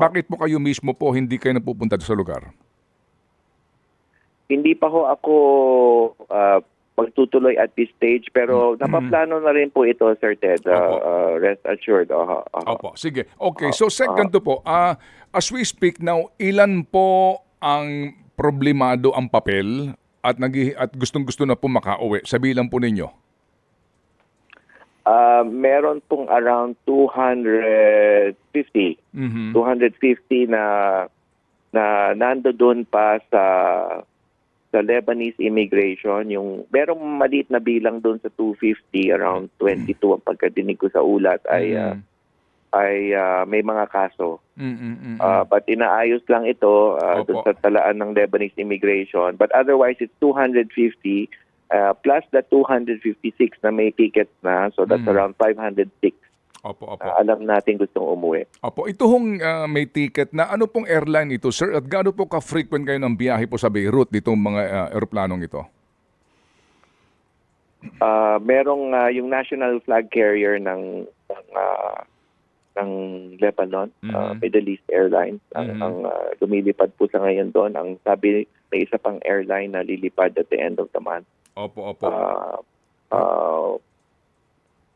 bakit po kayo mismo po hindi kayo napupunta sa lugar? Hindi pa ho ako ah, magtutuloy at this stage pero Mm. napaplano na rin po ito Sir Ted. Opo. ah, rest assured. Aha, aha. Opo, sige. Okay, so second to po, ah, as we speak now, ilan po ang problemado ang papel at nag at gustong-gusto na po makauwi sa bilang po ninyo? Ah, meron pong around 250. Mhm. 250 na na nando doon pa sa sa Lebanese immigration yung merong maliit na bilang doon sa 250 around 22 ang pagkadinig ko sa ulat ay Mhm. ay ah, may mga kaso Mm, mm, mm, Ah, but inaayos lang ito Opo. doon sa talaan ng Lebanese immigration but otherwise it's 250 ah, plus the 256 na may tickets na so that's Mm. around 506 Opo, opo. Ah, alam natin gustong umuwi Opo, ito hong ah, may ticket na ano pong airline ito, sir? At gaano po ka-frequent kayo ng biyahe po sa Beirut ditong mga ah, eroplanong ito? Ah, merong ah, yung national flag carrier ng ng, ah, ng Lebanon, ah, Mhm. Middle East Airlines, ang, Mhm. ang ah, lumilipad po sa ngayon doon. Ang sabi, may isa pang airline na lilipad at the end of the month. Opo, opo. Ah, ah,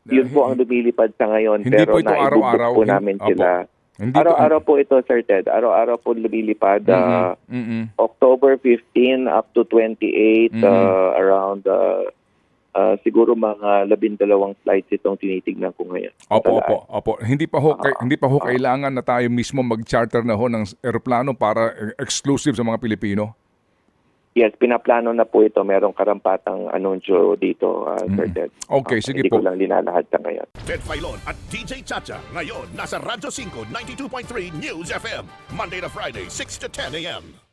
yun po ang lumilipad sa ngayon. Hindi pero po ito araw-araw. po namin Opo. sila. Hindi Araw-araw po ito, Sir Ted. Araw-araw po lumilipad. ah, Mhm, mhm. October 15 up to 28 Mhm. uh, around uh, uh, siguro mga labindalawang flights itong tinitignan ko ngayon. Opo, opo, opo. Hindi pa ho, kay- Ah, hindi pa ho ah. kailangan na tayo mismo mag-charter na ho ng eroplano para eh, exclusive sa mga Pilipino. Yes, pinaplano na po ito. Merong karampatang anunsyo dito, uh, Sir Mhm. Ted. Okay, Ah, sige hindi po. ko lang linalahad sa ngayon. Ted Filon at DJ Chacha. Ngayon, nasa Radyo 5, 92.3 News FM. Monday to Friday, 6 to 10 a.m.